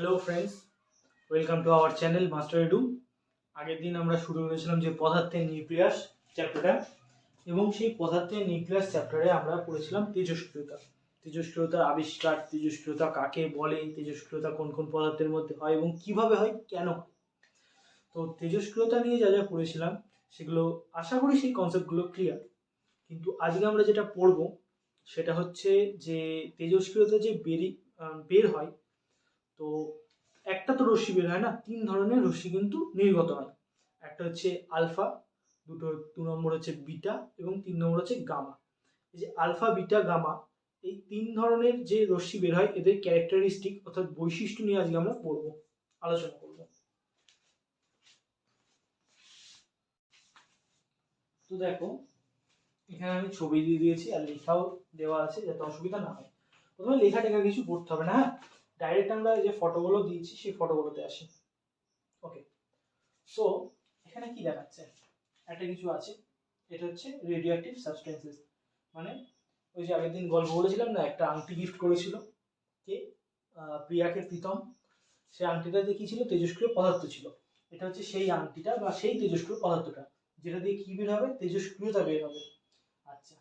Hello friends welcome to our channel master edu আগের দিন আমরা শুরু করেছিলাম যে পদার্থের নিউক্লিয়াস চ্যাপ্টারটা এবং সেই পদার্থের নিউক্লিয়াস চ্যাপ্টারে আমরা পড়েছিলাম তেজস্ক্রিয়তা। তেজস্ক্রিয়তার আবিষ্কার, তেজস্ক্রিয়তা কাকে বলে, তেজস্ক্রিয়তা কোন কোন পদার্থের মধ্যে হয় এবং কীভাবে হয়, কেন তো তেজস্ক্রিয়তা নিয়ে যা যা পড়েছিলাম, সেগুলো আশা করি সেই কনসেপ্টগুলো ক্লিয়ার কিন্তু আজকে আমরা যেটা পড়ব, সেটা হচ্ছে যে তেজস্ক্রিয়তা যে বেরি বের হয় তো একটা তো রশ্মি বের হয় না, তিন ধরনের রশ্মি কিন্তু নির্গত হয়। একটা হচ্ছে আলফা, দুটো, দু নম্বর হচ্ছে বিটা এবং তিন নম্বর হচ্ছে গামা। এই যে আলফা, বিটা, গামা, এই তিন ধরনের যে রশ্মি বের হয়, এদের ক্যারেক্টারিস্টিক অর্থাৎ বৈশিষ্ট্য নিয়ে আজকে আমরা পড়ব, আলোচনা করব। তো দেখো, এখানে আমি ছবি দিয়ে দিয়েছি আর লেখাও দেওয়া আছে যাতে অসুবিধা না হয়। প্রথমে লেখা টেখা কিছু পড়তে হবে না হ্যাঁ? ডাইরেক্ট আমরা যে ফটোগুলো দিয়েছি, সেই ফটোগুলোতে আসি। ওকে সো এখানে কি দেখাচ্ছে? একটা কিছু আছে। এটা হচ্ছে রেডিও অ্যাক্টিভ সাবস্টেন্সেস মানে ওই যে আগের দিন গল্প বলেছিলাম না, একটা আংটি গিফট করেছিল। কে? প্রিয়াকে প্রীতম। সেই আংটিটাতে কি ছিল তেজস্ক্রিয় পদার্থ ছিল। এটা হচ্ছে সেই আংটিটা বা সেই তেজস্ক্রিয় পদার্থটা। যেটা দিয়ে কি বের হবে? তেজস্ক্রিয়তা বের হবে। আচ্ছা।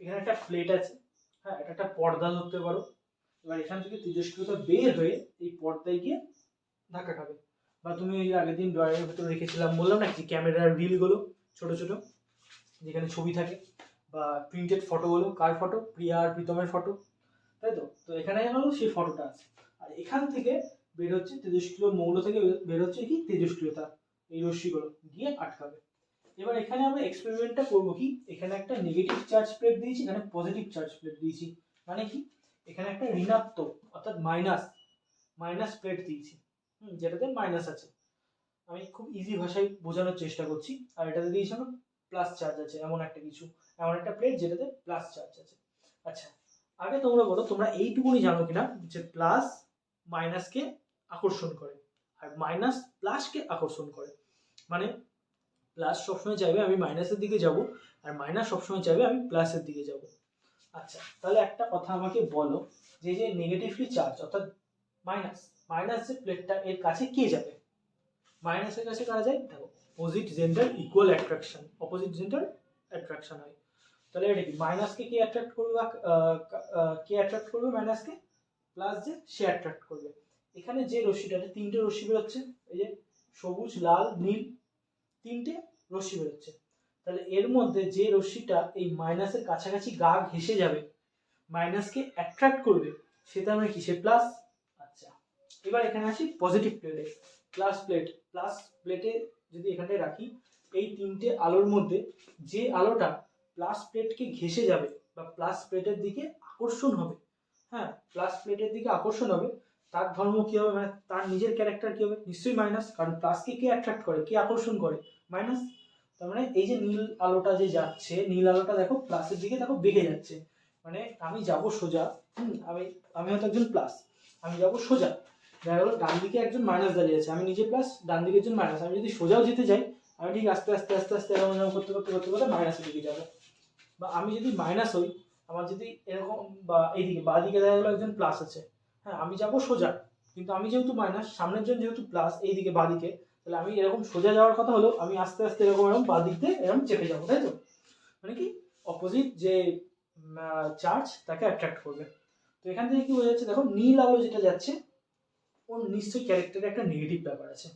এখানে একটা প্লেট আছে। হ্যাঁ এটা একটা পর্দা ধরতে পারো। এবার এখান থেকে তেজস্ক্রিয়তা বের হয়ে এই পর্দায় গিয়ে ধাক্কা খাবে। বা তুমি ওই আগের দিন ড্রয়িংয়ের ভেতরে রেখেছিলাম, বললাম না যে ক্যামেরার রিলগুলো ছোট ছোট, যেখানে ছবি থাকে বা প্রিন্টেড ফটোগুলো কার ফটো প্রিয়া আর প্রীতমের ফটো তাই তো? তো এখানে হলো সেই ফটোটা আছে। আর এখান থেকে বের হচ্ছে তেজস্ক্রিয় মৌল থেকে বের হচ্ছে কি? তেজস্ক্রিয়তা, এই রশ্মিগুলো গিয়ে আটকাবে। এবার এখানে আমরা এক্সপেরিমেন্টটা করব কি? এখানে একটা নেগেটিভ চার্জ প্লেট দিয়েছি, এখানে পজিটিভ চার্জ প্লেট দিয়েছি। মানে কি? এখানে একটা ঋণাত্মক, অর্থাৎ মাইনাস মাইনাস প্লেট দিয়েছি। হুম, যেটাতে মাইনাস আছে। আমি খুব ইজি ভাষায় বোঝানোর চেষ্টা করছি। আর এটাতে দিয়েছি প্লাস চার্জ আছে, এমন একটা কিছু, এমন একটা প্লেট যেটাতে প্লাস চার্জ আছে। আচ্ছা আগে তোমরা বলো, তোমরা এইটুকুনি জানো কিনা যে প্লাস মাইনাসকে আকর্ষণ করে। আর মাইনাস প্লাসকে আকর্ষণ করে। মানে প্লাস সবসময় চাইবে আমি মাইনাসের দিকে যাব, আর মাইনাস সবসময় চাইবে আমি প্লাসের দিকে যাব। আচ্ছা তাহলে একটা কথা আমাকে বলো, যে যে নেগেটিভলি চার্জ অর্থাৎ মাইনাস মাইনাস যে প্লেটটা এর কাছে কে যাবে? মাইনাসের কাছে কারা যায়? দেখো opposite gender equal attraction opposite gender attraction হয়। তাহলে এটা কি মাইনাসকে কে অ্যাট্রাক্ট করবে বা কা- অ্যাট্রাক্ট করবে মাইনাসকে প্লাস যে সে অ্যাট্রাক্ট করবে। এখানে যে রশ্মিটা, তিনটে রশ্মি বেরোচ্ছে, এই যে সবুজ, লাল, নীল, তিনটে রশ্মি বেরোচ্ছে। তাহলে এর মধ্যে যে রশ্মিটা এই মাইনাসের কাছাকাছি গা ঘেসে যাবে, মাইনাসকে অ্যাট্রাক্ট করবে, সেটা আমরা কিসে প্লাস আচ্ছা এবার এখানে আসি পজিটিভ প্লেটে প্লাস প্লেট প্লাস প্লেটে যদি এখানে রাখি, এই তিনটে আলোর মধ্যে যে আলোটা প্লাস প্লেটকে ঘেসে যাবে বা প্লাস প্লেটের দিকে আকর্ষণ হবে হ্যাঁ প্লাস প্লেটের দিকে আকর্ষণ হবে, তার ধর্ম কি হবে? মানে তার নিজের ক্যারেক্টার কি হবে? নিশ্চয়ই মাইনাস কারণ প্লাসকে কে অ্যাট্রাক্ট করে, কে আকর্ষণ করে? মাইনাস তার মানে এই যে নীল আলোটা যে যাচ্ছে নীল আলোটা দেখো প্লাসের দিকে দেখো বেঁকে যাচ্ছে। মানে আমি যাব সোজা হুম, আমি আমি হয়তো একজন প্লাস আমি যাব সোজা। দেখা গেলো ডান দিকে একজন মাইনাস দাঁড়িয়ে আছে আমি নিজে প্লাস ডান দিকে একজন মাইনাস আমি যদি সোজাও যেতে যাই আমি ঠিক আস্তে আস্তে আস্তে আস্তে এরকম এরকম করতে করতে করতে করতে মাইনাসের দিকে যাব। বা আমি যদি মাইনাস হই আমার যদি এরকম বা এইদিকে বা দিকে দেখা গেলো একজন প্লাস আছে। হ্যাঁ আমি যাব সোজা কিন্তু আমি যেহেতু মাইনাস সামনের জন যেহেতু প্লাস এইদিকে বা দিকে তাহলে আমি এরকম সোজা যাওয়ার কথা হলো, আমি আস্তে আস্তে এরকম এরকম বা দিক দিয়ে এরকম চেপে যাব, তাই তো? মানে কি? অপোজিট যে চার্জ তাকে অ্যাট্রাক্ট করবে। তো এখান থেকে কি বোঝা যাচ্ছে, দেখো, নীল আলো যেটা যাচ্ছে, ওর নিশ্চয়ই ক্যারেক্টারে একটা নেগেটিভ ব্যাপার আছে।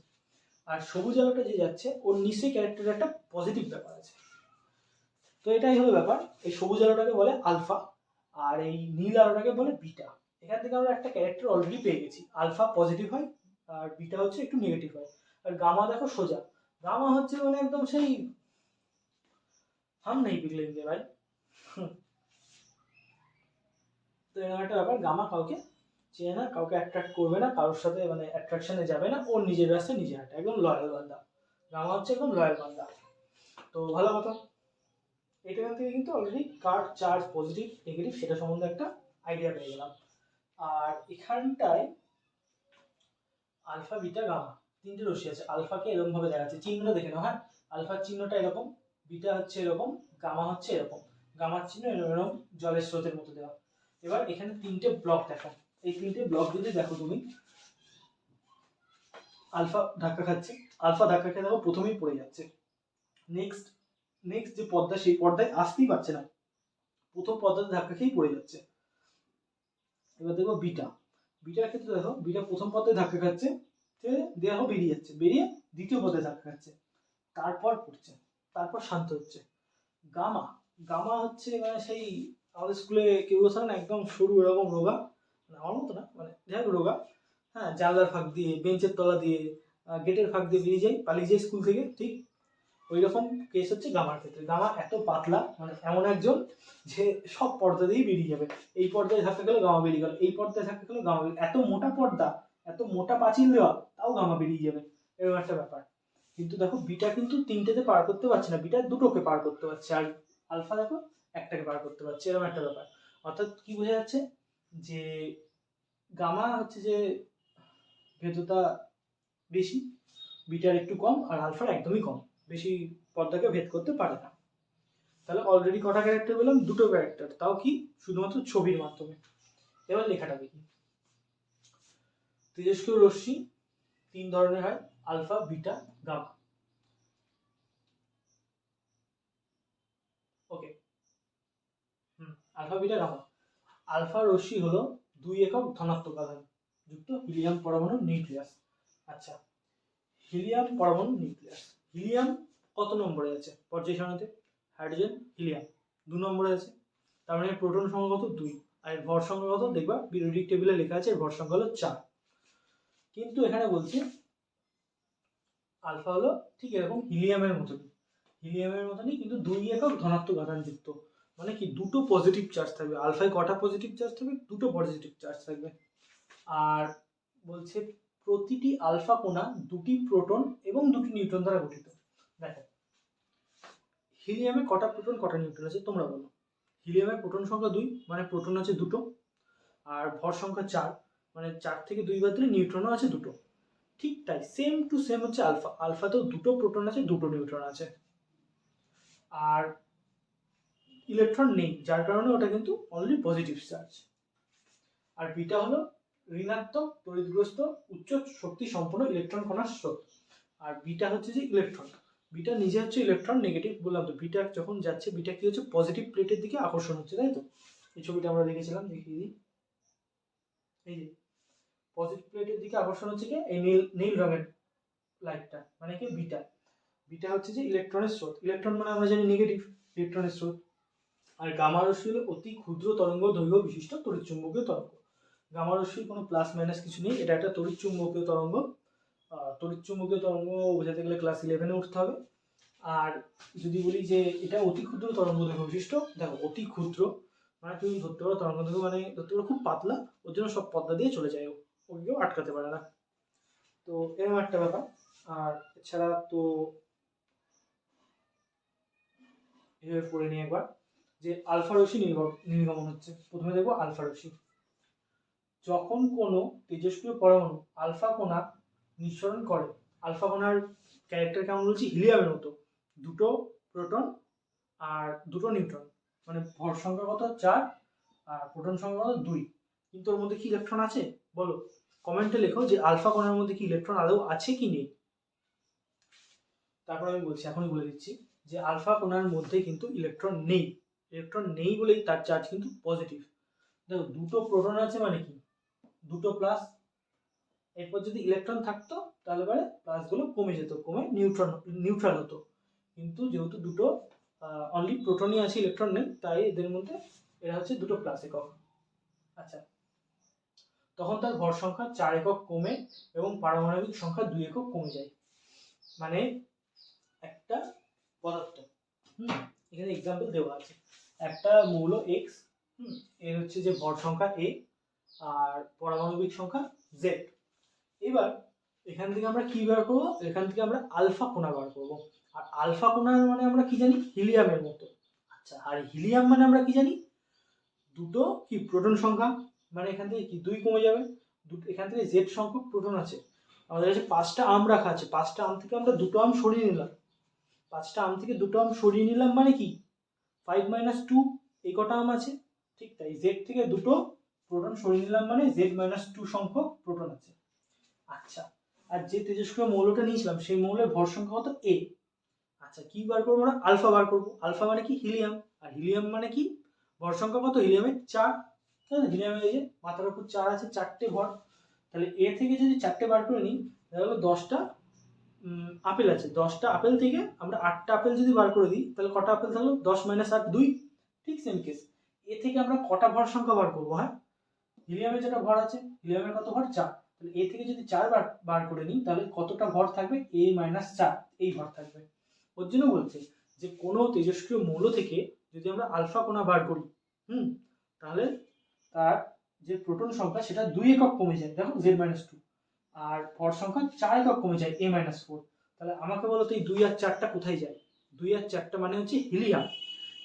আর সবুজ আলোটা যে যাচ্ছে, ওর নিশ্চয়ই ক্যারেক্টারে একটা পজিটিভ ব্যাপার আছে। তো এটাই হলো ব্যাপার। এই সবুজ আলোটাকে বলে আলফা আর এই নীল আলোটাকে বলে বিটা এখান থেকে আমরা একটা ক্যারেক্টার অলরেডি পেয়ে গেছি। আলফা পজিটিভ হয়, আর বিটা হচ্ছে একটু নেগেটিভ হয়। আর গামা দেখো সোজা। গামা হচ্ছে মানে একদম সেই হাম নেই পিগলেঙ্গে ভাই। তো এরকম একটা ব্যাপার, গামা কাউকে চেনে না, কাউকে অ্যাট্রাক্ট করবে না, কারোর সাথে মানে অ্যাট্রাকশনে যাবে না ওর নিজের রাস্তায় নিজে হাঁটে, একদম লয়াল বান্দা। গামা হচ্ছে একদম লয়াল বান্দা। তো ভালো কথা, এখান থেকে কিন্তু অলরেডি কার চার্জ পজিটিভ নেগেটিভ সেটা সম্বন্ধে একটা আইডিয়া পেয়ে গেলাম। আর এখানটায় আলফা বিটা গামা তিনটে রশ্মি আছে, আলফাকে এরকম ভাবে দেখাচ্ছে চিহ্নটা দেখে নাও হ্যাঁ? আলফার চিহ্নটা এরকম, বিটা হচ্ছে এরকম, গামা হচ্ছে এরকম, গামার চিহ্ন এরকম জলের স্রোতের মতো দেওয়া। এবার এখানে তিনটে ব্লক দেখো, এই তিনটে ব্লক যদি দেখো তুমি, আলফা ধাক্কা খাচ্ছে, আলফা ধাক্কা খেয়ে দেখো প্রথমেই পড়ে যাচ্ছে। নেক্সট নেক্সট যে পর্দা, সেই পর্দায় আসতেই পারছে না। প্রথম পর্দাতে ধাক্কা খেয়েই পড়ে যাচ্ছে। এবার দেখো বিটা, বিটার ক্ষেত্রে দেখো, বিটা প্রথম পর্দায় ধাক্কা খাচ্ছে দেহ বেরিয়ে যাচ্ছে, বেরিয়ে দ্বিতীয় পর্দায় ধাক্কা খাচ্ছে। তারপর পড়ছে, তারপর শান্ত হচ্ছে। গামা গামা হচ্ছে মানে সেই আমাদের স্কুলে কেউ আছে না, একদম সরু এরকম রোগা, আমার মতো না মানে যাই রোগা। হ্যাঁ জানলার ফাঁক দিয়ে, বেঞ্চের তলা দিয়ে গেটের ফাঁক দিয়ে বেরিয়ে যাই পালিয়ে যাই স্কুল থেকে, ঠিক? ওই রকম কেস হচ্ছে গামার ক্ষেত্রে। গামা এত পাতলা মানে এমন একজন যে সব পর্দা দিয়েই বেরিয়ে যাবে। এই পর্দায় ধাক্কা গেলে গামা বেরিয়ে গেল, এই পর্দায় থাকতে গেলে গামা এত মোটা পর্দা এত মোটা পাঁচিল দেওয়া, তাও গামা বেরিয়ে যাবে। এরকম একটা ব্যাপার। কিন্তু দেখো বিটা কিন্তু তিনটেতে পার করতে পারছে না। বিটা দুটোকে পার করতে পারছে। আর আলফা দেখো, একটাকে পার করতে পারছে। এরকম একটা ব্যাপার। অর্থাৎ কি বোঝা যাচ্ছে? যে গামা হচ্ছে যে ভেদ্যতা বেশি বিটার একটু কম, আর আলফার একদমই কম। বেশি পর্দাকে ভেদ করতে পারে না। তাহলে অলরেডি কটা ক্যারেক্টার পেলাম? দুটো ক্যারেক্টার তাও কি? শুধুমাত্র ছবির মাধ্যমে। এবার লেখাটা দেখি। তেজস্ক্রিয় রশ্মি, তিন ধরনের হয়, alpha, beta, gamma. Okay hmm, alpha, beta, gamma. Alpha রশ্মি হলো দুই একক ধনাত্মক আধান যুক্ত হিলিয়াম পরমাণু নিউক্লিয়াস। আচ্ছা হিলিয়াম পরমাণু নিউক্লিয়াস। হিলিয়াম কত নম্বরে আছে? পর্যায় সারণীতে হাইড্রোজেন, হিলিয়াম। দু নম্বরে আছে। তার মানে প্রোটন সংখ্যা কত? দুই। আর ভর সংখ্যা কত? দেখবা পিরিয়ডিক টেবিলে লেখা আছে ভর সংখ্যা হলো চার। কিন্তু এখানে বলছি, আলফা হলো ঠিক এরকম হিলিয়ামের মতন। হিলিয়ামের মতনই কিন্তু দুই একক ধনাত্মক আধান যুক্ত মানে কি দুটো পজিটিভ চার্জ থাকবে। আলফায় কটা পজিটিভ চার্জ থাকবে? দুটো পজিটিভ চার্জ থাকবে। আর বলছে প্রতিটি আলফা কোণা দুটি প্রোটন এবং দুটি নিউট্রন দ্বারা গঠিত। দেখো, হিলিয়ামে কটা প্রোটন কটা নিউট্রন আছে তোমরা বলো। হিলিয়ামের প্রোটন সংখ্যা দুই মানে প্রোটন আছে দুটো। আর ভর সংখ্যা চার। মানে চার থেকে দুই বাদ দিলে নিউট্রনও আছে দুটো। ঠিক তাই সেম টু সেম হচ্ছে আলফা আলফাতেও দুটো প্রোটন আছে, দুটো নিউট্রন আছে। আর ইলেকট্রন নেই, যার কারণে ওটা কিন্তু অনলি পজিটিভ চার্জ আর বিটা হলো ঋণাত্মক, তড়িৎগ্রস্ত, উচ্চ শক্তি সম্পন্ন ইলেকট্রন কণার স্রোত। আর বিটা হচ্ছে যে ইলেকট্রন বিটা নিজে হচ্ছে ইলেকট্রন নেগেটিভ বললাম তো। বিটা যখন যাচ্ছে বিটা কি হচ্ছে? পজিটিভ প্লেটের দিকে আকর্ষণ হচ্ছে, তাই তো? এই ছবিটা আমরা দেখেছিলাম, দেখিয়ে দিই। এই যে পজিটিভ প্লেটের দিকে আকর্ষণ হচ্ছে কি? এই নীল নীল রঙের লাইটটা মানে কি? বিটা। বিটা হচ্ছে যে ইলেকট্রনের স্রোত। ইলেকট্রন মানে আমরা জানি নেগেটিভ ইলেকট্রনের স্রোত। আর গামা রশ্মি হলো অতি ক্ষুদ্র তরঙ্গ দৈর্ঘ্য বিশিষ্ট তড়িৎচুম্বকীয় তরঙ্গ। গামা রশ্মির কোনো প্লাস মাইনাস কিছু নেই, এটা একটা তড়িৎচুম্বকীয় তরঙ্গ। তড়িৎচুম্বকীয় তরঙ্গ বোঝাতে গেলে ক্লাস ইলেভেনে উঠতে হবে। আর যদি বলি যে এটা অতি ক্ষুদ্র তরঙ্গ দৈর্ঘ্য বিশিষ্ট, দেখো, অতি ক্ষুদ্র মানে তুমি ধরতে পারো তরঙ্গ দৈর্ঘ্য মানে ধরতে পারো খুব পাতলা, ওর জন্য সব পদ্মা দিয়ে চলে যায় ও। ওকে কেউ আটকাতে পারে না। তো এরকম একটা ব্যাপার। আর এছাড়া তো এভাবে পড়ে নিই একবার যে আলফা নির্গম- নির্গমন হচ্ছে। প্রথমে দেখব আলফা রশ্মি। যখন কোনো তেজস্ক্রিয় পরমাণু আলফা কোনা নিঃসরণ করে, আলফা কণার ক্যারেক্টার কেমন বলছি? হিলিয়ামের মতো। দুটো প্রোটন আর দুটো নিউট্রন। মানে ভর সংখ্যা কত? চার আর প্রোটন সংখ্যা কত? দুই। কিন্তু ওর মধ্যে কি ইলেকট্রন আছে? বলো। কমেন্টে লেখো যে আলফা কণার মধ্যে কি ইলেকট্রন আদৌ আছে কি নেই? তারপর আমি বলছি, এখনই বলে দিচ্ছি যে আলফা কণার মধ্যে কিন্তু ইলেকট্রন নেই। ইলেকট্রন নেই বলেই তার চার্জ কিন্তু পজিটিভ দেখো, দুটো প্রোটন আছে মানে কি? দুটো প্লাস এরপর যদি ইলেকট্রন থাকতো, তাহলে পরে প্লাসগুলো কমে যেত, কমে নিউট্রন নিউট্রাল হতো। কিন্তু যেহেতু দুটো অনলি প্রোটনই আছে ইলেকট্রন নেই, তাই এদের মধ্যে এরা হচ্ছে দুটো প্লাস একক। আচ্ছা তখন তার ভর সংখ্যা চার একক কমে এবং পারমাণবিক সংখ্যা দুই একক কমে যায়। মানে একটা পদার্থ। হুম, এখানে এক্সাম্পল দেওয়া আছে। একটা মৌল এক্স হুম, এর হচ্ছে যে ভর সংখ্যা এ আর পারমাণবিক সংখ্যা জেড এবার এখান থেকে আমরা কি বার করব? এখান থেকে আমরা আলফা কোণা বার করব। আর আলফা কোণা মানে আমরা কি জানি? হিলিয়ামের মতো। আচ্ছা আর হিলিয়াম মানে আমরা কি জানি? দুটো কি, প্রোটন সংখ্যা। মানে এখান থেকে কি? দুই কমে যাবে? এখান থেকে জেড সংখ্যক প্রোটন আছে। আমাদের কাছে পাঁচটা আম রাখা আছে। পাঁচটা আম থেকে আমরা দুটো আম সরিয়ে নিলাম। পাঁচটা আম থেকে দুটো আম সরিয়ে নিলাম মানে কি? ফাইভ মাইনাস টু এই কটা আম আছে। ঠিক তাই জেড থেকে দুটো প্রোটন সরিয়ে নিলাম মানে জেড মাইনাস টু সংখ্যক প্রোটন আছে। আচ্ছা আর যে তেজস্ক্রিয় মৌলটা নিয়েছিলাম, সেই মৌলের ভর সংখ্যা কত? এ আচ্ছা কি বার করব আমরা? আলফা বার করব। আলফা মানে কি? হিলিয়াম আর হিলিয়াম মানে কি? ভর সংখ্যা কত? হিলিয়ামের চার। হিলিয়ামের এই যে মাথার উপর চার আছে, চারটে ভর। তাহলে এ থেকে যদি চারটে বার করে নিই, তাহলে দশটা আপেল আছে। দশটা আপেল থেকে আমরা আটটা আপেল যদি বার করে দিই, তাহলে কটা আপেল থাকল? দশ মাইনাস আট, দুই। ঠিক সেম কেস এ থেকে আমরা কটা ভর সংখ্যা বার করব? হ্যাঁ? হিলিয়ামের যেটা ভর আছে, হিলিয়ামের কত ভর? চার। তাহলে এ থেকে যদি চার বার বার করে নিই, তাহলে কতটা ভর থাকবে? এ মাইনাস চার। এই ভর থাকবে। ওর জন্য বলছে যে কোনো তেজস্ক্রিয় মৌল থেকে যদি আমরা আলফা কোনা বার করি, হুম, তাহলে তার যে প্রোটন সংখ্যা, সেটা দুই একক কমে যায়। দেখো জেড মাইনাস টু আর ভর সংখ্যা চার একক কমে যায় এ মাইনাস ফোর তাহলে আমাকে বলো তো এই দুই আর চারটা কোথায় যায়? দুই আর চারটা মানে হচ্ছে হিলিয়াম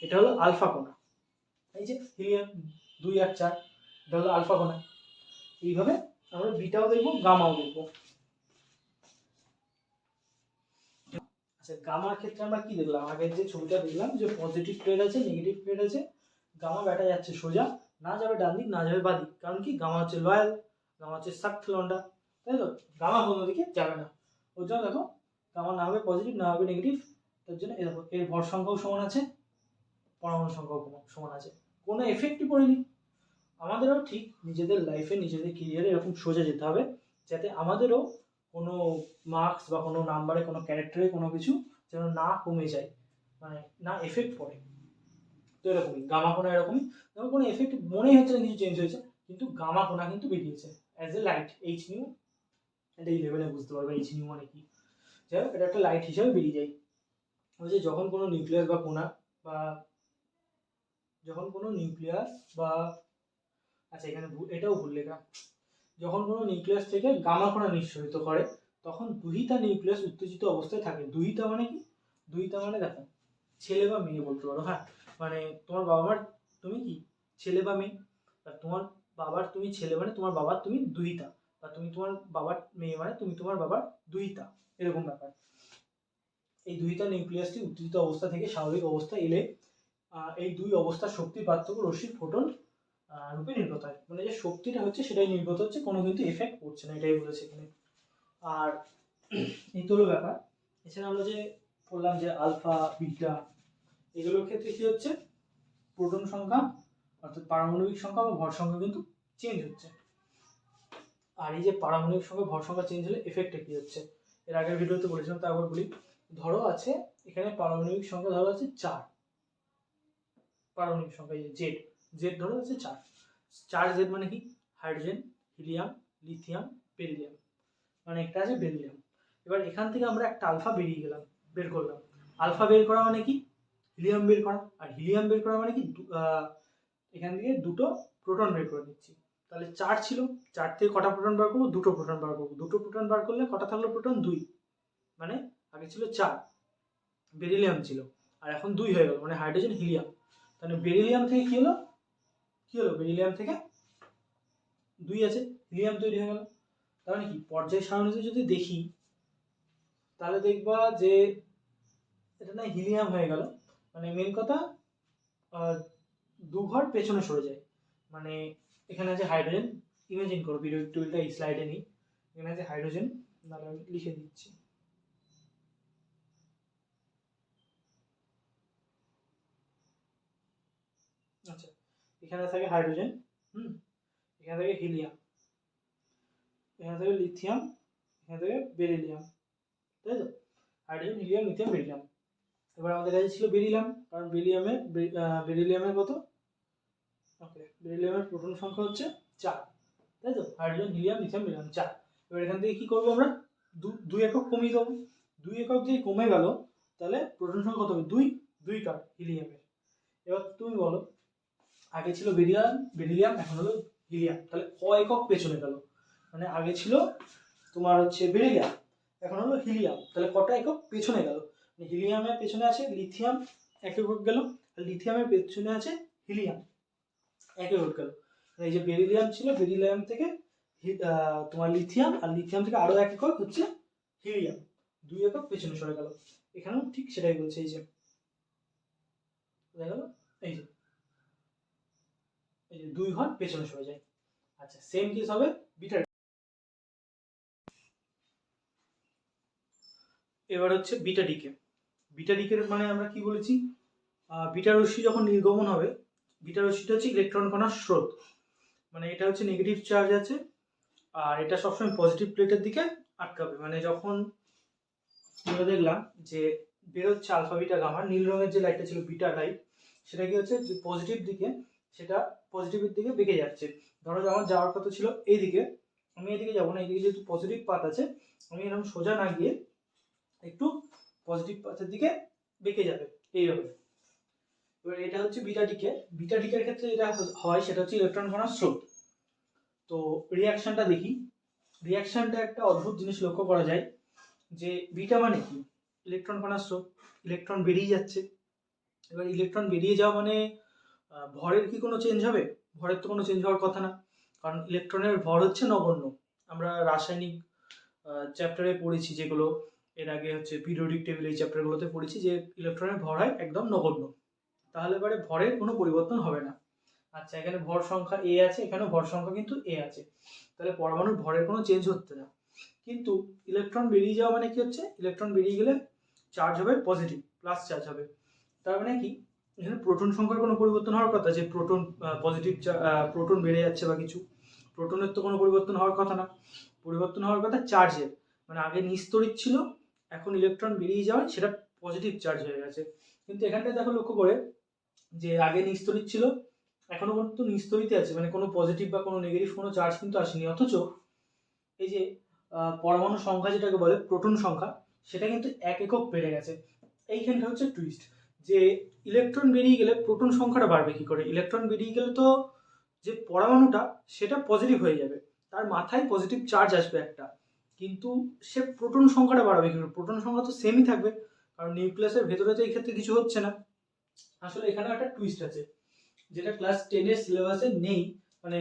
এটা হলো আলফা কোণা। এই যে হিলিয়াম দুই আর চার, এটা হলো আলফা কোণা। এইভাবে আমরা বিটাও দেখব, গামাও দেখব। আচ্ছা গামার ক্ষেত্রে আমরা কি দেখলাম? আগের যে ছবিটা দেখলাম যে পজিটিভ প্লেট আছে নেগেটিভ প্লেট আছে। গামা ব্যাটা যাচ্ছে সোজা, না যাবে ডান দিক, না যাবে বাদিক কারণ কি? গামা হচ্ছে লয়াল গামা হচ্ছে সাক্ত লন্ডা তাই তো? গামা কোনো দিকে যাবে না। ওর জন্য দেখো, গামা না হবে পজিটিভ না হবে নেগেটিভ তার জন্য দেখো, এর ভর সংখ্যাও সমান আছে, পরমাণু সংখ্যাও সমান আছে। কোনো এফেক্টই পড়েনি। আমাদেরও ঠিক নিজেদের লাইফে নিজেদের কেরিয়ারে এরকম সোজা যেতে হবে, যাতে আমাদেরও কোনো মার্কস বা কোনো নাম্বারে কোনো ক্যারেক্টারে কোনো কিছু যেন না কমে যায় মানে না এফেক্ট পড়ে। তো এরকমই গামা কোনা এরকমই। যেমন কোনো এফেক্ট মনেই হচ্ছে না, কিছু চেঞ্জ হয়েছে। কিন্তু গামা কোনা কিন্তু বেরিয়েছে। As a light H nu এটা এই লেভেলে বুঝতে পারবে এইচ নিউ মানে কি। যাই হোক, এটা একটা লাইট হিসাবে বেরিয়ে যায়। যে যখন কোনো নিউক্লিয়াস বা কোনা বা যখন কোনো নিউক্লিয়াস বা আচ্ছা এখানে এটাও ভুল লেখা। যখন কোনো নিউক্লিয়াস থেকে গামা কণা নিঃসরিত করে, তখন দুহিতা নিউক্লিয়াস উত্তেজিত অবস্থায় থাকে। দুহিতা মানে কি? দুহিতা মানে দেখো, ছেলে বা মেয়ে বলতে পারো হ্যাঁ? মানে তোমার বাবা মার তুমি কি? ছেলে বা মেয়ে? আর তোমার বাবার তুমি ছেলে মানে তোমার বাবার তুমি দুহিতা বা তুমি তোমার বাবার মেয়ে মানে তুমি তোমার বাবার দুহিতা এরকম ব্যাপার। এই দুহিতা নিউক্লিয়াসটি উত্তেজিত অবস্থা থেকে স্বাভাবিক অবস্থা এলে এই দুই অবস্থার শক্তির পার্থক্য রশ্মির ফোটন রূপে নির্গত হয়। মানে যে শক্তিটা হচ্ছে সেটাই নির্গত হচ্ছে, কোনো কিন্তু এফেক্ট পড়ছে না, এটাই বলেছে এখানে। আর, এই তো হলো ব্যাপার। এছাড়া আমরা যে বললাম যে আলফা, বিটা এগুলোর ক্ষেত্রে কি হচ্ছে? প্রোটন সংখ্যা, অর্থাৎ পারমাণবিক সংখ্যা বা ভর সংখ্যা কিন্তু চেঞ্জ হচ্ছে। আর এই যে পারমাণবিক সংখ্যা, ভর সংখ্যা চেঞ্জ হলে এফেক্টটা কি হচ্ছে? এর আগের ভিডিওতে বলেছিলাম তারপর বলি। ধরো আছে, এখানে পারমাণবিক সংখ্যা ধরো আছে চার। পারমাণবিক সংখ্যা জেড জেড ধরো আছে চার। চার জেড মানে কি? হাইড্রোজেন, হিলিয়াম, লিথিয়াম বেরিলিয়াম মানে একটা আছে বেরিলিয়াম এবার এখান থেকে আমরা একটা আলফা বেরিয়ে গেলাম, বের করলাম। আলফা বের করা মানে কি? হিলিয়াম বের করা। আর হিলিয়াম বের করা মানে কি? এখান থেকে দুটো প্রোটন বের করে নিচ্ছি তাহলে চার ছিল। চার থেকে কটা প্রোটন বার করব? দুটো প্রোটন বার করব। দুটো প্রোটন বার করলে কটা থাকল? প্রোটন দুই। মানে আগে ছিল চার। বেরিলিয়াম ছিল। আর এখন দুই হয়ে গেল। মানে হাইড্রোজেন হিলিয়াম তাহলে বেরিলিয়াম থেকে কি হলো? কি হলো? বেরিলিয়াম থেকে দুই আছে। হিলিয়াম তৈরি হয়ে গেল। তার মানে কি? পর্যায় সারণীতে যদি দেখি, তাহলে দেখবা যে এটা না হিলিয়াম হয়ে গেল। মানে মেন কথা দু ঘর পেছনে সরে যায়। মানে এখানে আছে হাইড্রোজেন ইমেজিন করো পিরিয়ড টুলটা এই স্লাইডে নিই। এখানে আছে হাইড্রোজেন নাহলে আমি লিখে দিচ্ছি। আচ্ছা এখানে থাকে হাইড্রোজেন হুম? এখানে থাকে হিলিয়াম এখানে থাকে লিথিয়াম এখানে থাকে বেরিলিয়াম তাই তো? হাইড্রোজেন হিলিয়াম লিথিয়াম বেরিলিয়াম এবার আমাদের কাছে ছিল বেরিলিয়াম, কারণ বেরিলিয়ামের বেরিলিয়ামের কত? ওকে বেরিলিয়ামের প্রোটন সংখ্যা হচ্ছে চার, তাই তো? হাইড্রোজেন, হিলিয়াম, লিথিয়াম বেরিলিয়াম চার। এবার এখান থেকে কি করব আমরা? দুই একক কমিয়ে দেবো। দুই একক যদি কমে গেল, তাহলে প্রোটন সংখ্যা কত হবে? দুই দুই কার হিলিয়ামের। এবার তুমি বলো, আগে ছিল বেরিলিয়াম বেরিলিয়াম, এখন হলো হিলিয়াম। তাহলে ক একক পেছনে গেল? মানে আগে ছিল তোমার হচ্ছে বেরিলিয়াম, এখন হলো হিলিয়াম। তাহলে কটা একক পেছনে গেল? হিলিয়ামের পেছনে আছে লিথিয়াম, এক একক গেল। লিথিয়ামের পেছনে আছে হিলিয়াম, এক একক গেল। এই যে বেরিলিয়াম ছিল, বেরিলিয়াম থেকে তোমার লিথিয়াম, আর লিথিয়াম থেকে আরও এক একক হচ্ছে হিলিয়াম। দুই একক পেছনে সরে গেল। এখানেও ঠিক সেটাই বলছে, এই যে। এই যে। এই যে দুই ঘর পেছনে সরে যায়। আচ্ছা সেম কেস হবে বিটার। এবার হচ্ছে বিটা ডিকে। বিটা ডিকের মানে আমরা কি বলেছি? বিটা রশ্মি যখন নির্গমন হবে, বিটা রশ্মিটা হচ্ছে ইলেকট্রন কণার স্রোত। মানে এটা হচ্ছে নেগেটিভ চার্জ আছে, আর এটা সবসময় পজিটিভ প্লেটের দিকে আটকাবে। মানে যখন আমরা দেখলাম যে বেরোচ্ছে আলফা বিটা গামা নীল রঙের যে লাইটটা ছিল বিটা লাইট সেটা কি হচ্ছে? পজিটিভ দিকে, সেটা পজিটিভের দিকে বেঁকে যাচ্ছে। ধরো আমার যাওয়ার কথা ছিল এই দিকে আমি এদিকে যাব না এদিকে যেহেতু পজিটিভ পাত আছে, আমি এরকম সোজা না গিয়ে একটু পজিটিভ পাথের দিকে বেঁকে যাবে এইভাবে এবার এটা হচ্ছে বিটা ডিকে বিটা ডিকের ক্ষেত্রে যেটা হয়, সেটা হচ্ছে ইলেকট্রন কণার স্রোত। তো রিয়াকশনটা দেখি। রিয়াকশনটা একটা অদ্ভুত জিনিস লক্ষ্য করা যায়, যে বিটা মানে কি? ইলেকট্রন কণার স্রোত। ইলেকট্রন বেরিয়ে যাচ্ছে। এবার ইলেকট্রন বেরিয়ে যাওয়া মানে ভরের কি কোনো চেঞ্জ হবে? ভরের তো কোনো চেঞ্জ হওয়ার কথা না। কারণ ইলেকট্রনের ভর হচ্ছে নগণ্য। আমরা রাসায়নিক চ্যাপ্টারে পড়েছি যেগুলো এর আগে হচ্ছে পিরিয়ডিক টেবিল এই চ্যাপ্টারগুলোতে পড়েছি যে ইলেকট্রনের ভর হয় একদম নগণ্য। তাহলে এবারে ভরের কোনো পরিবর্তন হবে না। আচ্ছা এখানে ভর সংখ্যা এ আছে এখানে ভর সংখ্যা কিন্তু এ আছে। তাহলে পরমাণুর ভরের কোনো চেঞ্জ হচ্ছে না। কিন্তু ইলেকট্রন বেরিয়ে যাওয়া মানে কি হচ্ছে? ইলেকট্রন বেরিয়ে গেলে চার্জ হবে পজিটিভ প্লাস চার্জ হবে। তার মানে কি? এখানে প্রোটন সংখ্যার কোনো পরিবর্তন হওয়ার কথা, যে প্রোটন পজিটিভ প্রোটন বেড়ে যাচ্ছে বা কিছু প্রোটনের তো কোনো পরিবর্তন হওয়ার কথা না। পরিবর্তন হওয়ার কথা চার্জের মানে আগে নিস্তরিত ছিল এখন ইলেকট্রন বেরিয়ে যাওয়ায় সেটা পজিটিভ চার্জ হয়ে গেছে। কিন্তু এখানটায় দেখো লক্ষ্য করে যে আগে নিস্তরিত ছিল, এখনও পর্যন্ত নিস্তরিতে আছে মানে কোনো পজিটিভ বা কোনো নেগেটিভ কোনো চার্জ কিন্তু আসেনি। অথচ এই যে পরমাণু সংখ্যা যেটাকে বলে, প্রোটন সংখ্যা, সেটা কিন্তু এক একক বেড়ে গেছে। এইখানটা হচ্ছে টুইস্ট যে ইলেকট্রন বেরিয়ে গেলে প্রোটন সংখ্যাটা বাড়বে কি করে? ইলেকট্রন বেরিয়ে গেলে তো যে পরমাণুটা, সেটা পজিটিভ হয়ে যাবে। তার মাথায় পজিটিভ চার্জ আসবে একটা। কিন্তু সে প্রোটন সংখ্যাটা বাড়াবে কিন্তু প্রোটন সংখ্যা তো সেমই থাকবে, কারণ নিউক্লিয়াসের ভেতরে তো এই ক্ষেত্রে কিছু হচ্ছে না। আসলে এখানেও একটা টুইস্ট আছে, যেটা ক্লাস টেনের সিলেবাসে নেই মানে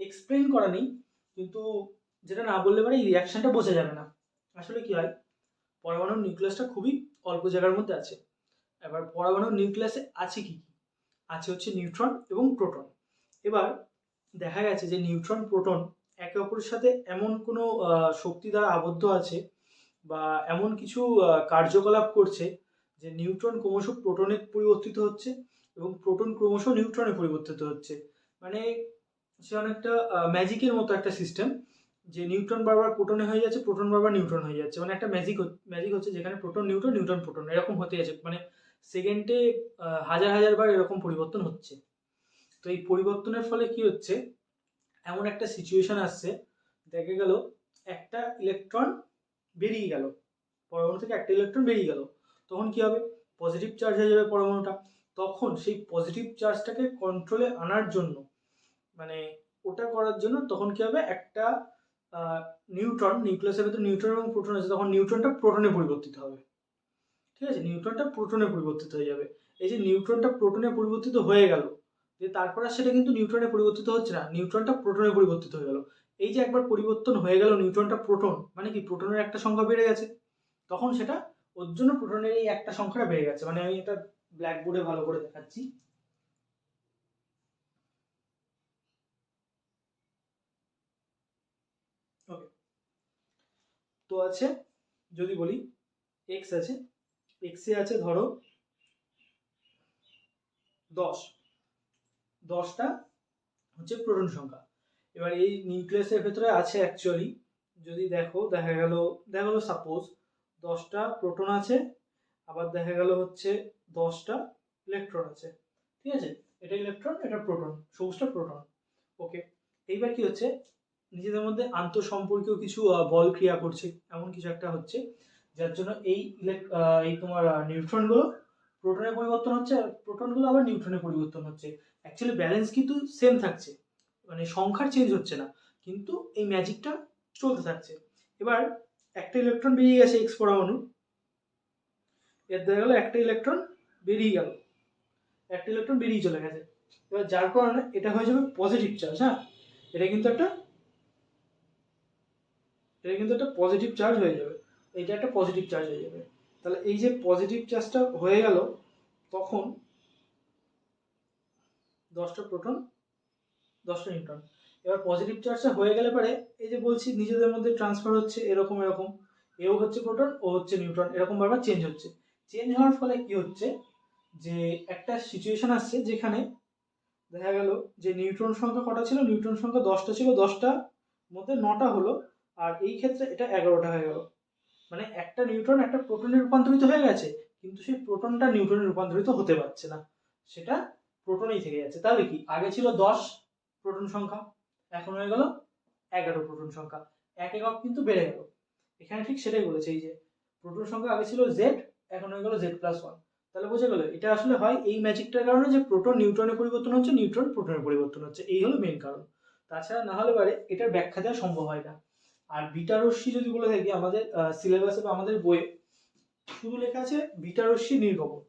এক্সপ্লেন করা নেই, কিন্তু যেটা না বললে পারে রিয়াকশনটা বোঝা যাবে না। আসলে কি হয়, পরমাণুর নিউক্লিয়াসটা খুবই অল্প জায়গার মধ্যে আছে। এবার পরমাণুর নিউক্লিয়াসে আছে কি কি? আছে হচ্ছে নিউট্রন এবং প্রোটন এবার দেখা গেছে যে নিউট্রন প্রোটন একে অপরের সাথে এমন কোনো শক্তি দ্বারা আবদ্ধ আছে বা এমন কিছু কার্যকলাপ করছে যে নিউট্রন ক্রমশ প্রোটনে পরিবর্তিত হচ্ছে এবং প্রোটন ক্রমশ নিউট্রনে পরিবর্তিত হচ্ছে। মানে সে অনেকটা ম্যাজিকের মতো একটা সিস্টেম যে নিউট্রন বারবার প্রোটনে হয়ে যাচ্ছে, প্রোটন বারবার নিউট্রন হয়ে যাচ্ছে। মানে একটা ম্যাজিক ম্যাজিক হচ্ছে যেখানে প্রোটন নিউট্রন নিউট্রন প্রোটন এরকম হতে যাচ্ছে। মানে সেকেন্ডে হাজার হাজার বার এরকম পরিবর্তন হচ্ছে। তো এই পরিবর্তনের ফলে কি হচ্ছে এমন একটা সিচুয়েশন আসছে, দেখা গেল একটা ইলেকট্রন বেরিয়ে গেল। পরমাণু থেকে একটা ইলেকট্রন বেরিয়ে গেল। তখন কি হবে? পজিটিভ চার্জ হয়ে যাবে পরমাণুটা। তখন সেই পজিটিভ চার্জটাকে কন্ট্রোলে আনার জন্য মানে ওটা করার জন্য তখন কি হবে? একটা নিউট্রন নিউক্লিয়াসের ভেতরে নিউট্রন এবং প্রোটন আছে। তখন নিউট্রনটা প্রোটনে পরিবর্তিত হবে। ঠিক আছে? নিউট্রনটা প্রোটনে পরিবর্তিত হয়ে যাবে। এই যে নিউট্রনটা প্রোটনে পরিবর্তিত হয়ে গেল যে তারপর আর সেটা কিন্তু নিউট্রনে পরিবর্তিত হচ্ছে না, নিউট্রনটা প্রোটনে পরিবর্তিত হয়ে গেল। এই যে একবার পরিবর্তন হয়ে গেল নিউট্রনটা প্রোটন মানে কি প্রোটনের একটা সংখ্যা বেড়ে গেছে। তখন সেটা ওর জন্য প্রোটনের এই একটা সংখ্যাটা বেড়ে গেছে। মানে আমি এটা ব্ল্যাকবোর্ডে ভালো করে দেখাচ্ছি। ওকে তো আছে, যদি বলি এক্স আছে এক্সে আছে ধরো দশ। দশটা হচ্ছে প্রোটন সংখ্যা। এবার এই নিউক্লিয়াসের ভেতরে আছে অ্যাকচুয়ালি যদি দেখো, দেখা গেল দেখা গেল সাপোজ দশটা প্রোটন আছে, আবার দেখা গেল হচ্ছে দশটা ইলেকট্রন আছে। ঠিক আছে? এটা ইলেকট্রন এটা প্রোটন সবুজটা প্রোটন ওকে এইবার কি হচ্ছে? নিজেদের মধ্যে আন্তঃসম্পর্কীয় কিছু বল ক্রিয়া করছে, এমন কিছু একটা হচ্ছে, যার জন্য এই এই তোমার নিউট্রনগুলো প্রোটনে পরিবর্তন হচ্ছে, আর প্রোটনগুলো আবার নিউট্রনে পরিবর্তন হচ্ছে। অ্যাকচুয়ালি ব্যালেন্স কিন্তু সেম থাকছে। মানে সংখ্যার চেঞ্জ হচ্ছে না। কিন্তু এই ম্যাজিকটা চলতে থাকছে। এবার একটা ইলেকট্রন বেরিয়ে গেছে এক্স পরমাণু। এর দেখা গেল একটা ইলেকট্রন বেরিয়ে গেল। একটা ইলেকট্রন বেরিয়ে চলে গেছে। এবার যার কারণে এটা হয়ে যাবে পজিটিভ চার্জ হ্যাঁ? এটা কিন্তু একটা, এটা কিন্তু একটা পজিটিভ চার্জ হয়ে যাবে। এইটা একটা পজিটিভ চার্জ হয়ে যাবে। তাহলে এই যে পজিটিভ চার্জটা হয়ে গেল, তখন দশটা প্রোটন দশটা নিউট্রন এবার পজিটিভ চার্জটা হয়ে গেলে পরে এই যে বলছি, নিজেদের মধ্যে ট্রান্সফার হচ্ছে এরকম এরকম। এও হচ্ছে প্রোটন ও হচ্ছে নিউট্রন এরকম বারবার চেঞ্জ হচ্ছে। চেঞ্জ হওয়ার ফলে কি হচ্ছে যে, একটা সিচুয়েশন আসছে যেখানে দেখা গেল যে নিউট্রন সংখ্যা কটা ছিল? নিউট্রন সংখ্যা দশটা ছিল, দশটা মধ্যে নটা হলো, আর এই ক্ষেত্রে এটা এগারোটা হয়ে গেল। মানে একটা নিউট্রন একটা প্রোটনে রূপান্তরিত হয়ে গেছে, কিন্তু সেই প্রোটনটা নিউট্রনে রূপান্তরিত হতে পারছে না। সেটা প্রোটনেই থেকে যাচ্ছে। তাহলে কি? আগে ছিল দশ প্রোটন সংখ্যা, এখন হয়ে গেল এগারো প্রোটন সংখ্যা। এক একক কিন্তু বেড়ে গেল। এখানে ঠিক সেটাই বলেছে এই যে প্রোটন সংখ্যা আগে ছিল জেড এখন হয়ে গেল জেড প্লাস ওয়ান তাহলে বোঝা গেল, এটা আসলে হয় এই ম্যাজিকটার কারণে যে প্রোটন নিউট্রনে পরিবর্তন হচ্ছে নিউট্রন প্রোটনে পরিবর্তন হচ্ছে। এই হলো মেন কারণ। তাছাড়া না হলে পারে এটার ব্যাখ্যা দেওয়া সম্ভব হয় না। আর বিটা রশ্মি যদি বলে থাকি, আমাদের সিলেবাসে বা আমাদের বইয়ে শুধু লেখা আছে বিটা রশ্মি নির্গমন।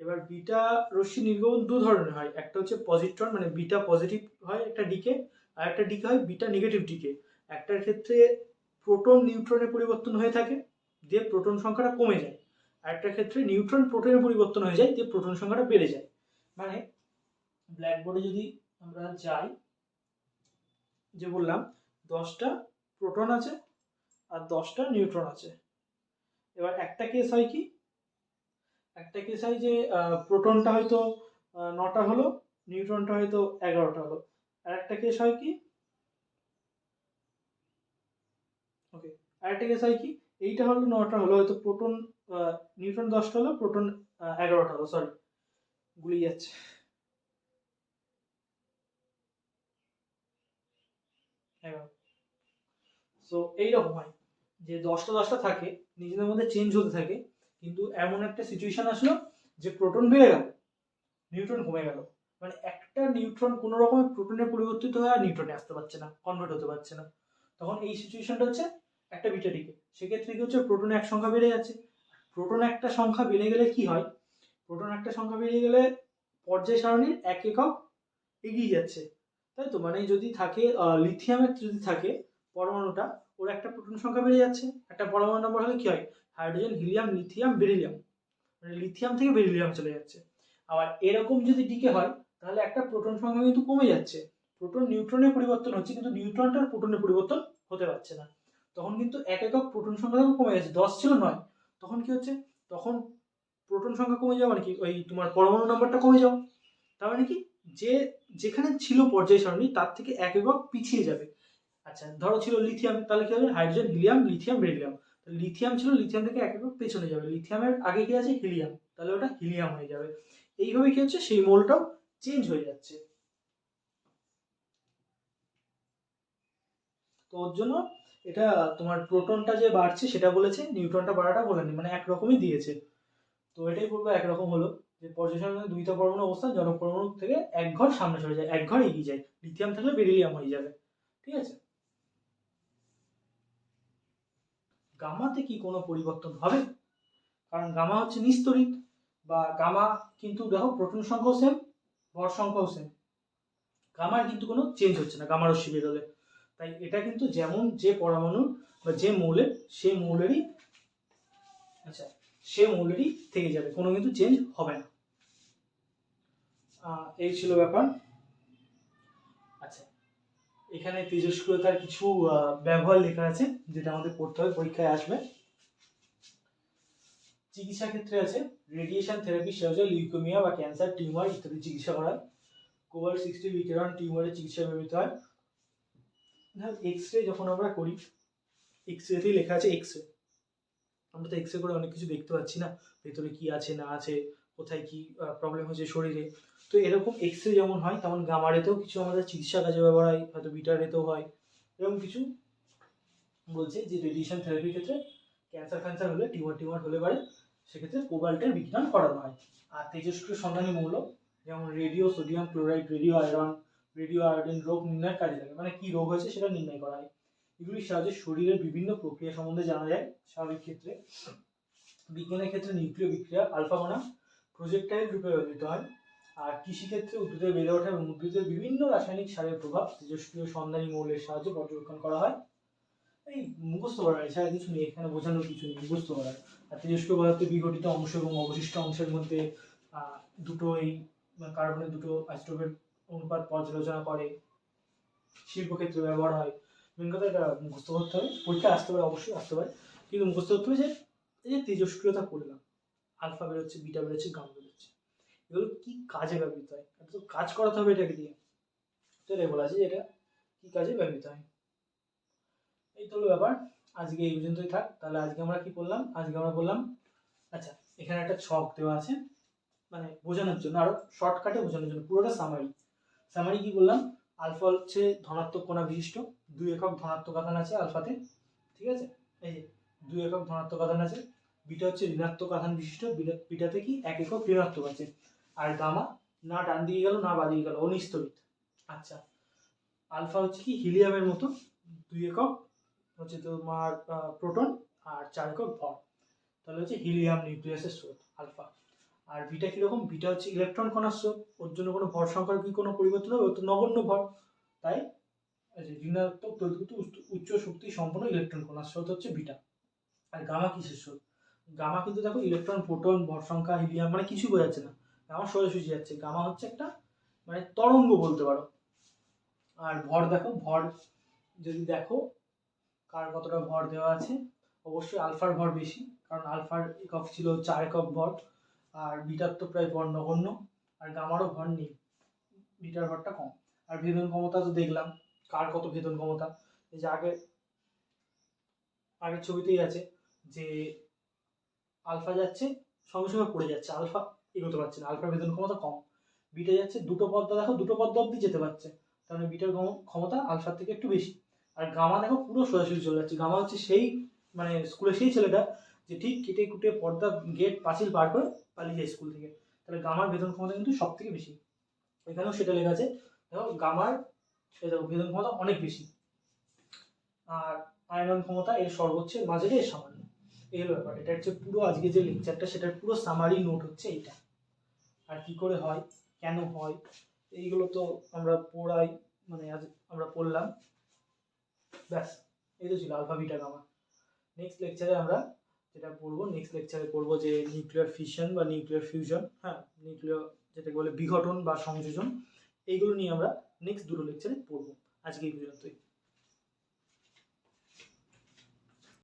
এবার বিটা রশ্মি নির্গমন দু ধরনের হয়। একটা হচ্ছে পজিট্রন মানে বিটা পজিটিভ হয় একটা ডিকে আর একটা ডিকে হয় বিটা নেগেটিভ ডিকে একটার ক্ষেত্রে প্রোটন নিউট্রনে পরিবর্তন হয়ে থাকে, দিয়ে প্রোটন সংখ্যাটা কমে যায়। আর একটা ক্ষেত্রে নিউট্রন প্রোটনে পরিবর্তন হয়ে যায়, দিয়ে প্রোটন সংখ্যাটা বেড়ে যায়। মানে ব্ল্যাকবোর্ডে যদি আমরা যাই, যে বললাম, দশটা প্রোটন আছে আর দশটা নিউট্রন আছে। এবার একটা কেস হয় কি? একটা কেস হয় যে প্রোটনটা হয়তো নটা হলো নিউট্রনটা হয়তো এগারোটা হলো। আর একটা কেস হয় কি? ওকে আর একটা কেস হয় কি? এইটা হলো, নটা হলো, হয়তো প্রোটন নিউট্রন দশটা হলো প্রোটন এগারোটা হলো সরি গুলিয়ে যাচ্ছে। সো এইরকম হয় যে, দশটা দশটা থাকে, নিজেদের মধ্যে চেঞ্জ হতে থাকে কিন্তু এমন একটা সিচুয়েশন আসলো যে প্রোটন বেড়ে গেল নিউট্রন কমে গেল। মানে একটা নিউট্রন কোনো রকমের প্রোটনে পরিবর্তিত হয়ে আর নিউট্রনে আসতে পারছে না কনভার্ট হতে পারছে না। তখন এই সিচুয়েশনটা হচ্ছে একটা বিটা সেক্ষেত্রে কি হচ্ছে? প্রোটনে এক সংখ্যা বেড়ে যাচ্ছে। প্রোটন একটা সংখ্যা বেড়ে গেলে কি হয়? প্রোটন একটা সংখ্যা বেড়ে গেলে পর্যায় সারণীর এক একক এগিয়ে যাচ্ছে। তাই তো? মানে যদি থাকে লিথিয়ামের যদি থাকে, পরমাণুটা, ওর একটা প্রোটন সংখ্যা বেড়ে যাচ্ছে। একটা পরমাণু নম্বর হলে কি হয়? Hydrogen, helium, lithium, beryllium. মানে লিথিয়াম থেকে বেরিলিয়াম চলে যাচ্ছে। আবার এরকম যদি ডিকে হয়, তাহলে একটা প্রোটন সংখ্যা কিন্তু কমে যাচ্ছে। প্রোটন নিউট্রনে পরিবর্তন হচ্ছে, কিন্তু নিউট্রনটার প্রোটনে পরিবর্তন হতে পারছে না। তখন কিন্তু এক একক প্রোটন সংখ্যা কমে যাচ্ছে, দশ ছিল নয়, তখন কি হচ্ছে? তখন প্রোটন সংখ্যা কমে যাওয়া মানে কি? ওই তোমার পরমাণু নাম্বারটা কমে যাও তার মানে কি? যে, যেখানে ছিল পর্যায় সারণী, তার থেকে এক একক পিছিয়ে যাবে। আচ্ছা ধরো ছিল লিথিয়াম, তাহলে কি হবে? Hydrogen, helium, lithium, beryllium. Lithium ছিল লিথিয়াম থেকে এক পেছনে যাবে। লিথিয়ামের আগে কি আছে? হিলিয়াম তাহলে ওটা হিলিয়াম হয়ে যাবে। এইভাবে কি হচ্ছে? সেই মোলটাও চেঞ্জ হয়ে যাচ্ছে। তো ওর জন্য এটা তোমার প্রোটনটা যে বাড়ছে, সেটা বলেছে নিউটনটা বাড়াটা বলেনি মানে একরকমই দিয়েছে। তো এটাই বলব, একরকম হলো। যে পর্যায় দুইটা পরমাণু অবস্থান, জনক পরমাণু থেকে এক ঘর সামনে চলে যায়, এক ঘর এগিয়ে যায়। লিথিয়াম থাকলে বেরিলিয়াম হয়ে যাবে। ঠিক আছে? গামাতে কি কোনো পরিবর্তন হবে? কারণ গামা হচ্ছে নিস্তরিত বা গামা কিন্তু দেখো প্রোটন সংখ্যাও সেম ভর সংখ্যাও সেম গামার কিন্তু কোনো চেঞ্জ হচ্ছে না গামা রশ্মি বেরোলে তাই এটা কিন্তু যেমন যে পরমাণু বা যে মৌলের, সে মৌলেরই আচ্ছা সে মৌলেরই থেকে যাবে, কোনো কিন্তু চেঞ্জ হবে না। এই ছিল ব্যাপার। এখানে তেজস্ক্রিয়তার কিছু ব্যবহার লেখা আছে, যেটা আমাদের পড়তে হবে, পরীক্ষায় আসবে। চিকিৎসা ক্ষেত্রে আছে রেডিয়েশন থেরাপি সাহায্যে লিউকোমিয়া বা ক্যান্সার টিউমার ইত্যাদি চিকিৎসা করা। কোভার সিক্সটি বিকিরণ টিউমারের চিকিৎসা ব্যবহৃত হয়। এক্স রে যখন আমরা করি এক্স রেতেই লেখা আছে এক্স রে আমরা তো এক্স রে করে অনেক কিছু দেখতে পাচ্ছি না, ভেতরে কি আছে, না আছে। কোথায় কি প্রবলেম হয়েছে শরীরে। তো এরকম এক্স রে যেমন হয়, তেমন গামা রেতেও কিছু আমাদের চিকিৎসা কাজে ব্যবহার হয়, হয়তো বিটারেতেও হয়। এরকম কিছু বলছে যে রেডিয়েশন থেরাপির ক্ষেত্রে ক্যান্সার ফ্যান্সার হলে টিউমার টিউমার হলে পারে, সেক্ষেত্রে কোবাল্টের বিজ্ঞান করানো হয়। আর তেজস্ক্রিয় সন্ধানী মৌল, যেমন radio sodium chloride radio iron radio iodine রোগ নির্ণয়ের কাজে লাগে। মানে কি রোগ হয়েছে সেটা নির্ণয় করা হয়। এগুলির সাহায্যে শরীরের বিভিন্ন প্রক্রিয়া সম্বন্ধে জানা যায়। স্বাভাবিক ক্ষেত্রে বিজ্ঞানের ক্ষেত্রে নিউক্লিয় বিক্রিয়া, আলফা বনাম প্রজেক্টাইল রূপে ব্যবহৃত হয়। আর কৃষিক্ষেত্রে উদ্ভিদের বেড়ে ওঠা এবং উদ্ভিদের বিভিন্ন রাসায়নিক সারের প্রভাব তেজস্ক্রিয় সন্ধানী মৌলের সাহায্যে পর্যবেক্ষণ করা হয়। এই মুখস্থ করার এছাড়া কিছু নেই, এখানে বোঝানোর কিছু নেই, মুখস্থ করার আর তেজস্ক্রিয় পদার্থে বিঘটিত অংশ এবং অবশিষ্ট অংশের মধ্যে দুটো এই কার্বনের দুটো আইসোটোপের অনুপাত পর্যালোচনা করে। শিল্পক্ষেত্রে ব্যবহার হয়। মেন কথা এটা মুখস্থ করতে হবে। পরীক্ষা আসতে পারে, অবশ্যই আসতে পারে। কিন্তু মুখস্থ করতে হবে যে, এই যে তেজস্ক্রিয়তা করলাম আলফা বেরোচ্ছে, বিটা বেরোচ্ছে, গামা বেরোচ্ছে। এগুলো কি কাজে ব্যবহৃত হয়? তো কাজ করাতে হবে এটাকে দিয়ে। তো এটাই বলা আছে এটা কি কাজে ব্যবহৃত হয়। এই তো হলো ব্যাপার। আজকে এই পর্যন্তই থাক। তাহলে আজকে আমরা কি করলাম? আজকে আমরা বললাম আচ্ছা এখানে একটা ছক দেওয়া আছে। মানে বোঝানোর জন্য, আরও শর্টকাটে বোঝানোর জন্য, পুরোটা সামারি সামারি কি বললাম? আলফা হচ্ছে ধনাত্মক কোণা বিশিষ্ট। দুই একক ধনাত্মক আধান আছে আলফাতে। ঠিক আছে? এই যে, দুই একক ধনাত্মক আধান আছে। বিটা হচ্ছে ঋণাত্মক আধান বিশিষ্ট, বিটা- বিটাতে কি এক একক ঋণাত্মক আছে। আর গামা, না ডান দিকে গেল, না বাদিকে গেল অনিস্তরিত আচ্ছা আলফা হচ্ছে কি হিলিয়ামের মতো, দুই একক, হচ্ছে তোমার প্রোটন, আর চার একক ভর। তাহলে হচ্ছে হিলিয়াম নিউক্লিয়াসের স্রোত, আলফা। আর বিটা কীরকম? বিটা হচ্ছে ইলেকট্রন কণার স্রোত ওর জন্য কোনো ভর সংখ্যার কি কোনো পরিবর্তন হবে? তো নগণ্য ভর। তাই ঋণাত্মক তড়িৎ উচ্চ শক্তি সম্পন্ন ইলেকট্রন কণার স্রোত হচ্ছে বিটা। আর গামা কিসের স্রোত? গামা কিন্তু দেখো ইলেকট্রন প্রোটন ভর সংখ্যা হিলিয়াম মানে কিছুই বোঝাচ্ছে না। গামা সোজাসুজি যাচ্ছে। গামা হচ্ছে একটা মানে তরঙ্গ বলতে পারো। আর ভর দেখো, ভর যদি দেখো, কার কতটা ভর দেওয়া আছে, অবশ্যই আলফার ভর বেশি, কারণ আলফার একক ছিল চার একক ভর, আর বিটার তো প্রায় ভর নগণ্য আর গামারও ভর নেই, বিটার ভরটা কম। আর ভেদন ক্ষমতা তো দেখলাম, কার কত ভেদন ক্ষমতা? এই যে আগে, আগের ছবিতেই আছে যে আলফা যাচ্ছে, সঙ্গে সঙ্গে পড়ে যাচ্ছে। আলফা এগোতে পারছে না, আলফার ভেদন ক্ষমতা কম। বিটা যাচ্ছে দুটো পদ্মা, দেখো দুটো পদ্মা অব্দি যেতে পারছে, তার মানে বিটার ক্ষমতা আলফার থেকে একটু বেশি। আর গামা দেখো পুরো সোজাসুজি চলে যাচ্ছে। গামা হচ্ছে সেই মানে স্কুলে সেই ছেলেটা যে ঠিক কেটে কুটে পর্দা, গেট, পাঁচিল পার করে পালিয়ে যায় স্কুল থেকে। তাহলে গামার বেতন ক্ষমতা কিন্তু সব থেকে বেশি। এখানেও সেটা লেখা আছে। দেখো গামার বেতন ক্ষমতা অনেক বেশি। আর আয়রন ক্ষমতা এর সর্বোচ্চ মাঝারি, এর সামান্য এই ব্যাপার এটা হচ্ছে পুরো আজকে যে লেকচারটা সেটার পুরো সামারি নোট হচ্ছে এইটা। আর কি করে হয়, কেন হয়, এইগুলো তো আমরা পড়াই মানে আজ আমরা পড়লাম। ব্যাস, এই তো ছিল আলফা বিটা গামা নেক্সট লেকচারে আমরা যেটা পড়ব নেক্সট লেকচারে পড়ব যে নিউক্লিয়ার ফিশন বা নিউক্লিয়ার ফিউশন হ্যাঁ নিউক্লিয়ার যেটাকে বলে বিঘটন বা সংযোজন, এইগুলো নিয়ে আমরা নেক্সট দুটো লেকচারে পড়ব। আজকে এই পর্যন্তই।